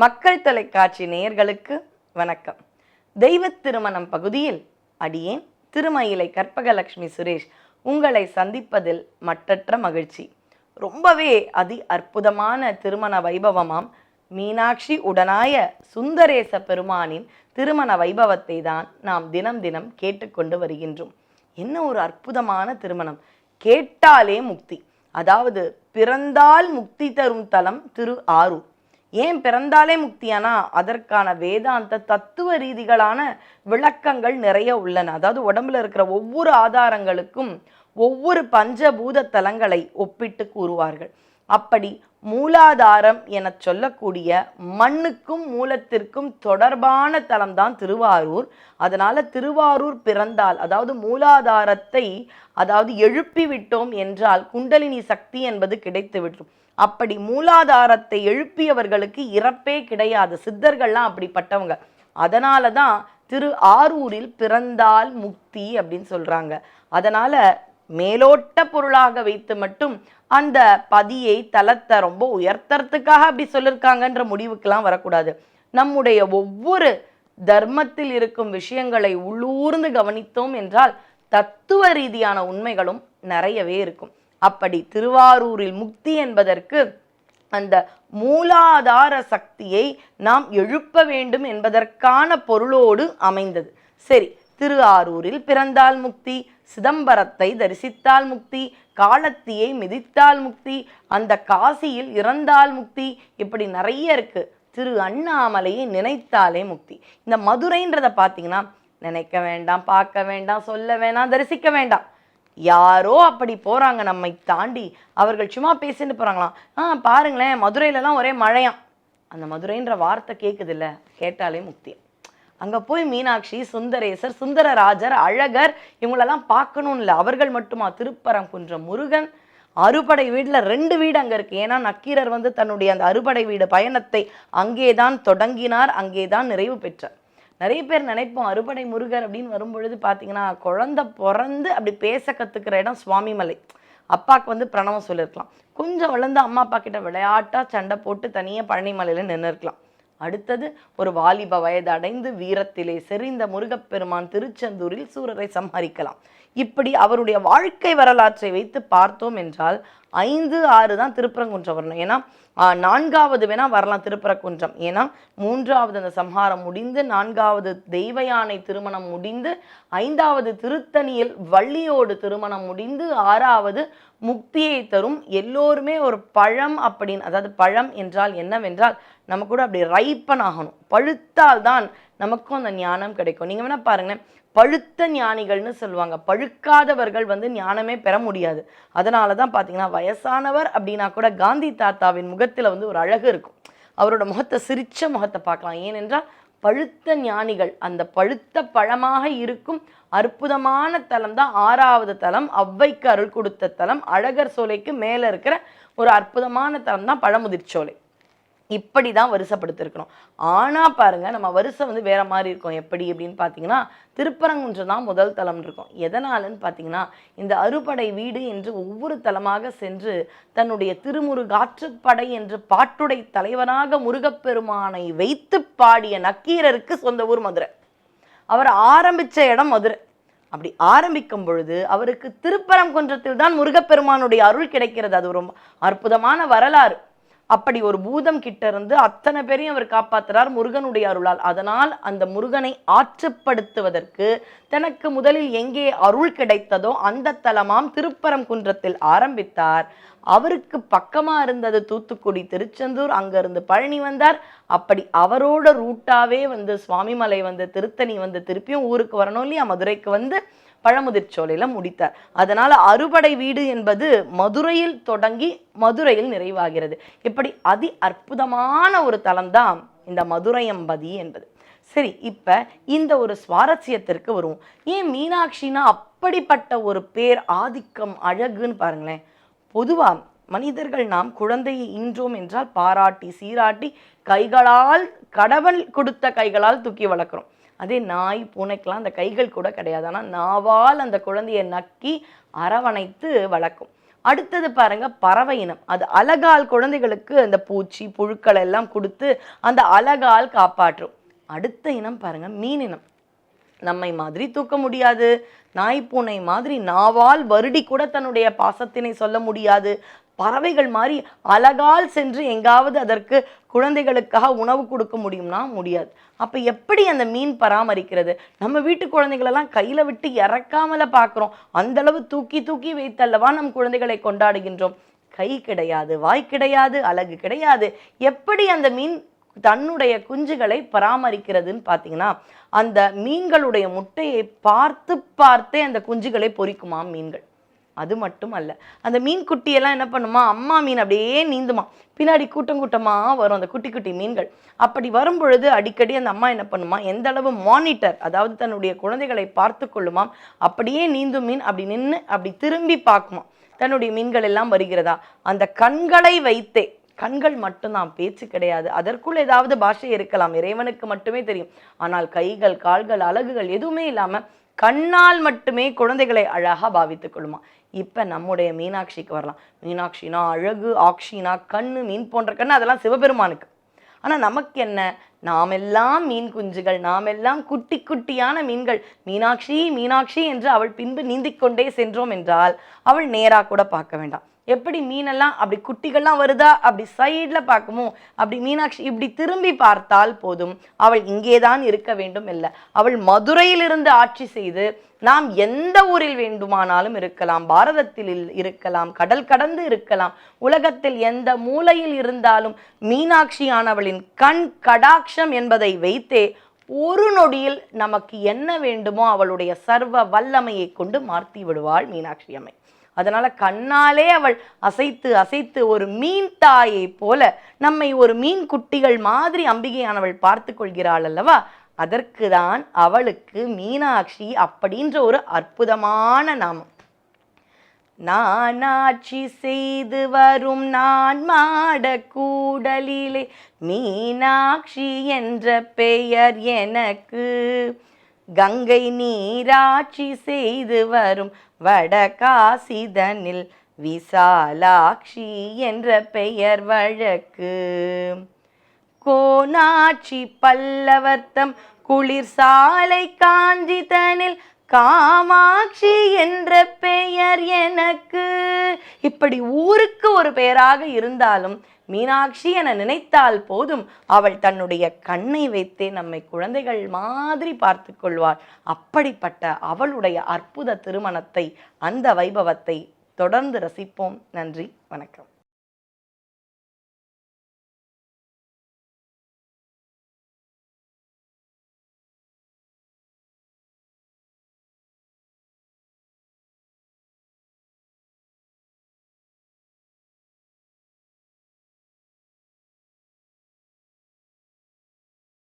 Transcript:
மக்கள் தொலைக்காட்சி நேயர்களுக்கு வணக்கம். தெய்வ திருமணம் பகுதியில் அடியேன். திருமயிலை கற்பகலட்சுமி சுரேஷ் உங்களை சந்திப்பதில் மற்றற்ற மகிழ்ச்சி. ரொம்பவே அதி அற்புதமான திருமண வைபவமாம். மீனாட்சி உடனாய சுந்தரேச பெருமானின் திருமண வைபவத்தை தான் நாம் தினம் தினம் கேட்டுக்கொண்டு வருகின்றோம். என்ன ஒரு அற்புதமான திருமணம். கேட்டாலே முக்தி. அதாவது பிறந்தால் முக்தி தரும் தலம் திரு ஆரூர். ஏன் பிறந்தாலே முக்தியானா? அதற்கான வேதாந்த தத்துவ ரீதிகளான விளக்கங்கள் நிறைய உள்ளன. அதாவது உடம்புல இருக்கிற ஒவ்வொரு ஆதாரங்களுக்கும் ஒவ்வொரு பஞ்சபூத தலங்களை ஒப்பிட்டு கூறுவார்கள். அப்படி மூலாதாரம் என சொல்லக்கூடிய மண்ணுக்கும் மூலத்திற்கும் தொடர்பான தலம்தான் திருவாரூர். அதனால திருவாரூர் பிறந்தால் அதாவது மூலாதாரத்தை அதாவது எழுப்பி விட்டோம் என்றால் குண்டலினி சக்தி என்பது கிடைத்து விடும். அப்படி மூலாதாரத்தை எழுப்பியவர்களுக்கு இறப்பே கிடையாது. சித்தர்கள்லாம் அப்படிப்பட்டவங்க. அதனால தான் திரு ஆரூரில் பிறந்தால் முக்தி அப்படின்னு சொல்றாங்க. அதனால மேலோட்ட பொருளாக வைத்து மட்டும் அந்த பதியை தளத்தை ரொம்ப உயர்த்தறதுக்காக அப்படி சொல்லியிருக்காங்கன்ற முடிவுக்கெல்லாம் வரக்கூடாது. நம்முடைய ஒவ்வொரு தர்மத்தில் இருக்கும் விஷயங்களை உள்ளூர்ந்து கவனித்தோம் என்றால் தத்துவ ரீதியான உண்மைகளும் நிறையவே இருக்கும். அப்படி திருவாரூரில் முக்தி என்பதற்கு அந்த மூலாதார சக்தியை நாம் எழுப்ப வேண்டும் என்பதற்கான பொருளோடு அமைந்தது. சரி திரு ஆரூரில் பிறந்தால் முக்தி சிதம்பரத்தை தரிசித்தால் முக்தி காலத்தியை மிதித்தால் முக்தி அந்த காசியில் இறந்தால் முக்தி இப்படி நிறைய இருக்கு. திரு அண்ணாமலையை நினைத்தாலே முக்தி. இந்த மதுரைன்றதை பார்த்தீங்கன்னா நினைக்க வேண்டாம் பார்க்க வேண்டாம் சொல்ல வேண்டாம் தரிசிக்க வேண்டாம். யாரோ அப்படி போறாங்க நம்மை தாண்டி. அவர்கள் சும்மா பேசிட்டு போறாங்களாம். ஆ பாருங்களேன் மதுரையிலலாம் ஒரே மழையாம். அந்த மதுரைன்ற வார்த்தை கேட்குதில்ல கேட்டாலே முக்தி. அங்கே போய் மீனாட்சி சுந்தரேசர் சுந்தரராஜர் அழகர் இவங்களெல்லாம் பார்க்கணும் இல்லை. அவர்கள் மட்டுமா? திருப்பரங்குன்றம் முருகன். அறுபடை வீட்டில் ரெண்டு வீடு அங்கே இருக்குது ஏன்னா நக்கீரர் வந்து தன்னுடைய அந்த அறுபடை வீடு பயணத்தை அங்கே தான் தொடங்கினார் அங்கே தான் நிறைவு பெற்றார். நிறைய பேர் நினைப்போம் அறுபடை முருகர் அப்படின்னு வரும்பொழுது பார்த்தீங்கன்னா குழந்தை பிறந்து அப்படி பேச கற்றுக்கிற இடம் சுவாமிமலை. அப்பாவுக்கு வந்து பிரணவம் சொல்லியிருக்கலாம் கொஞ்சம் வளர்ந்து அம்மா அப்பா கிட்ட விளையாட்டாக சண்டை போட்டு தனியாக பழனிமலையில் நின்று இருக்கலாம் அடுத்தது ஒரு வாலிப வயது அடைந்து வீரத்திலே செறிந்த முருகப்பெருமான் திருச்செந்தூரில் சூரரை சம்ஹரிக்கலாம். இப்படி அவருடைய வாழ்க்கை வரலாற்றை வைத்து பார்த்தோம் என்றால் ஐந்து ஆறு தான் திருப்பரங்குன்றம் வரணும். ஏன்னா நான்காவது வேணா வரலாம் திருப்பரக்குன்றம். ஏன்னா மூன்றாவது அந்த சம்ஹாரம் முடிந்து நான்காவது தெய்வ யானை திருமணம் முடிந்து ஐந்தாவது திருத்தணியில் வள்ளியோடு திருமணம் முடிந்து ஆறாவது முக்தியை தரும் எல்லோருமே ஒரு பழம் அப்படின்னு அதாவது பழம் என்றால் என்னவென்றால் நம்ம கூட அப்படி ரைப்பன் ஆகணும். பழுத்தால் தான் நமக்கும் அந்த ஞானம் கிடைக்கும். நீங்கள் வேணால் பாருங்களேன் பழுத்த ஞானிகள்னு சொல்லுவாங்க. பழுக்காதவர்கள் வந்து ஞானமே பெற முடியாது. அதனால தான் பார்த்தீங்கன்னா வயசானவர் அப்படின்னா கூட காந்தி தாத்தாவின் முகத்தில் வந்து ஒரு அழகு இருக்கும். அவரோட முகத்தை சிரித்த முகத்தை பார்க்கலாம். ஏனென்றால் பழுத்த ஞானிகள் அந்த பழுத்த பழமாக இருக்கும் அற்புதமான தலம் தான் ஆறாவது தலம். ஔவைக்கு அருள் கொடுத்த தலம். அழகர் சோலைக்கு மேலே இருக்கிற ஒரு அற்புதமான தலம் தான் பழமுதிர்ச்சோலை இப்படி தான் வரிசைப்படுத்திருக்கிறோம் ஆனால் பாருங்கள் நம்ம வரிசை வந்து வேறு மாதிரி இருக்கும். எப்படி அப்படின்னு பார்த்தீங்கன்னா திருப்பரங்குன்றம் தான் முதல் தலம் இருக்கும். எதனாலன்னு பார்த்தீங்கன்னா இந்த அறுபடை வீடு என்று ஒவ்வொரு தலமாக சென்று தன்னுடைய திருமுருகாற்றுப்படை என்று பாட்டுடை தலைவனாக முருகப்பெருமானை வைத்து பாடிய நக்கீரருக்கு சொந்த ஊர் மதுரை. அவர் ஆரம்பிச்ச இடம் மதுரை. அப்படி ஆரம்பிக்கும் பொழுது அவருக்கு திருப்பரங்குன்றத்தில் தான் முருகப்பெருமானுடைய அருள் கிடைக்கிறது. அது ரொம்ப அற்புதமான வரலாறு. அப்படி ஒரு பூதம் கிட்ட இருந்து அத்தனை பேரையும் அவர் காப்பாத்துறார் முருகனுடைய அருளால். அதனால் அந்த முருகனை ஆற்றுப்படுத்துவதற்கு தனக்கு முதலில் எங்கே அருள் கிடைத்ததோ அந்த தலமாம் திருப்பரங்குன்றத்தில் ஆரம்பித்தார். அவருக்கு பக்கமா இருந்தது தூத்துக்குடி திருச்செந்தூர் அங்கிருந்து பழனி வந்தார். அப்படி அவரோட ரூட்டாவே வந்து சுவாமிமலை வந்து திருத்தணி வந்து திருப்பியும் ஊருக்கு வரணும் இல்லையா? மதுரைக்கு வந்து பழமுதிர்ச்சோலையில முடித்தார். அதனால் அறுபடை வீடு என்பது மதுரையில் தொடங்கி மதுரையில் நிறைவாகிறது. இப்படி அதி அற்புதமான ஒரு தலம்தான் இந்த மதுரையம்பதி என்பது. சரி இப்போ இந்த ஒரு சுவாரஸ்யத்திற்கு வருவோம். ஏன் மீனாட்சினா அப்படிப்பட்ட ஒரு பேர் ஆதிக்கம் அழகுன்னு பாருங்களேன். பொதுவாக மனிதர்கள் நாம் குழந்தையை ஈன்றோம் என்றால் பாராட்டி சீராட்டி கைகளால் கடவுள் கொடுத்த கைகளால் தூக்கி வளர்க்குறோம். அதே நாய் பூனைக்கெல்லாம் அந்த கைகள் கூட கிடையாது. ஆனால் நாவால் அந்த குழந்தையை நக்கி அரவணைத்து வளர்க்கும். அடுத்தது பாருங்க பறவை இனம். அது அழகால் குழந்தைகளுக்கு அந்த பூச்சி புழுக்கள் எல்லாம் கொடுத்து அந்த அழகால் காப்பாற்றும். அடுத்த இனம் பாருங்க மீன் இனம். நம்மை மாதிரி தூக்க முடியாது. நாய் பூனை மாதிரி நாவால் வருடி கூட தன்னுடைய பாசத்தினை சொல்ல முடியாது. பறவைகள் மாதிரி அழகால் சென்று எங்காவது அதற்கு குழந்தைகளுக்காக உணவு கொடுக்க முடியும்னா முடியாது. அப்போ எப்படி அந்த மீன் பராமரிக்கிறது? நம்ம வீட்டு குழந்தைகளெல்லாம் கையில் விட்டு இறக்காமல பார்க்குறோம் அந்த அளவு தூக்கி தூக்கி வைத்தல்லவா நம் குழந்தைகளை கொண்டாடுகின்றோம். கை கிடையாது வாய் கிடையாது அழகு கிடையாது. எப்படி அந்த மீன் தன்னுடைய குஞ்சுகளை பராமரிக்கிறதுன்னு பார்த்தீங்கன்னா அந்த மீன்களுடைய முட்டையை பார்த்து பார்த்தே அந்த குஞ்சுகளை பொறிக்குமா மீன்கள். அது மட்டும் அல்ல அந்த மீன் குட்டியெல்லாம் என்ன பண்ணுமா? அம்மா மீன் அப்படியே நீந்துமா. பின்னாடி கூட்டம் கூட்டமாக வரும் அந்த குட்டி குட்டி மீன்கள். அப்படி வரும் பொழுது அடிக்கடி அந்த அம்மா என்ன பண்ணுமா? எந்த அளவு மானிட்டர் அதாவது தன்னுடைய குழந்தைகளை பார்த்து கொள்ளுமாம் அப்படியே நீந்தும் மீன் அப்படி நின்று அப்படி திரும்பி பார்க்குமா? தன்னுடைய மீன்கள் எல்லாம் வருகிறதா? அந்த கண்களை வைத்தே கண்கள் மட்டும்தான் பேச்சு கிடையாது. அதற்குள் ஏதாவது பாஷை இருக்கலாம். இறைவனுக்கு மட்டுமே தெரியும். ஆனால் கைகள் கால்கள் அழகுகள் எதுவுமே இல்லாம கண்ணால் மட்டுமே குழந்தைகளை அழகா பாவித்துக் கொள்ளுமா? இப்ப நம்முடைய மீனாட்சிக்கு வரலாம். மீனாட்சினா அழகு ஆக்ஷினா கண்ணு மீன் போன்ற கண்ணு அதெல்லாம் சிவபெருமானுக்கு. ஆனா நமக்கு என்ன? நாமெல்லாம் மீன் குஞ்சுகள் நாமெல்லாம் குட்டி குட்டியான மீன்கள். மீனாட்சி மீனாட்சி என்று அவள் பின்பு நீந்திக் கொண்டே சென்றோம் என்றால் அவள் நேரா கூட பார்க்க வேண்டாம். எப்படி மீனெல்லாம் அப்படி குட்டிகள்லாம் வருதா? அப்படி சைடில் பார்க்குமோ அப்படி மீனாட்சி இப்படி திரும்பி பார்த்தால் போதும். அவள் இங்கேதான் இருக்க வேண்டும் இல்லை. அவள் மதுரையிலிருந்து ஆட்சி செய்து நாம் எந்த ஊரில் வேண்டுமானாலும் இருக்கலாம் பாரதத்தில் இருக்கலாம் கடல் கடந்து இருக்கலாம். உலகத்தில் எந்த மூலையில் இருந்தாலும் மீனாட்சியானவளின் கண் கடாட்சம் என்பதை வைத்தே ஒரு நொடியில் நமக்கு என்ன வேண்டுமோ அவளுடைய சர்வ வல்லமையை கொண்டு மாற்றி விடுவாள் மீனாட்சி அம்மை. அதனால கண்ணாலே அவள் அசைத்து அசைத்து ஒரு மீன் தாயை போல நம்மை ஒரு மீன் குட்டிகள் மாதிரி அம்பிகையானவள் பார்த்து கொள்கிறாள் அல்லவா? அதற்கு தான் அவளுக்கு மீனாட்சி அப்படின்ற ஒரு அற்புதமான நாமம். நானாட்சி செய்து வரும் நான் மாட கூடலிலே மீனாட்சி என்ற பெயர் எனக்கு. கங்கை நீராட்சி செய்து வரும் வடகாசிதனில் விசாலாட்சி என்ற பெயர் வழக்கு. கோனாட்சி பல்லவர்த்தம் குளிர் சாலை காஞ்சிதனில் காமாட்சி என்ற பெயர் எனக்கு. இப்படி ஊருக்கு ஒரு பெயராக இருந்தாலும் மீனாட்சி என நினைத்தால் போதும். அவள் தன்னுடைய கண்ணை வைத்தே நம்மை குழந்தைகள் மாதிரி பார்த்து கொள்வாள். அப்படிப்பட்ட அவளுடைய அற்புத திருமணத்தை அந்த வைபவத்தை தொடர்ந்து ரசிப்போம். நன்றி வணக்கம்.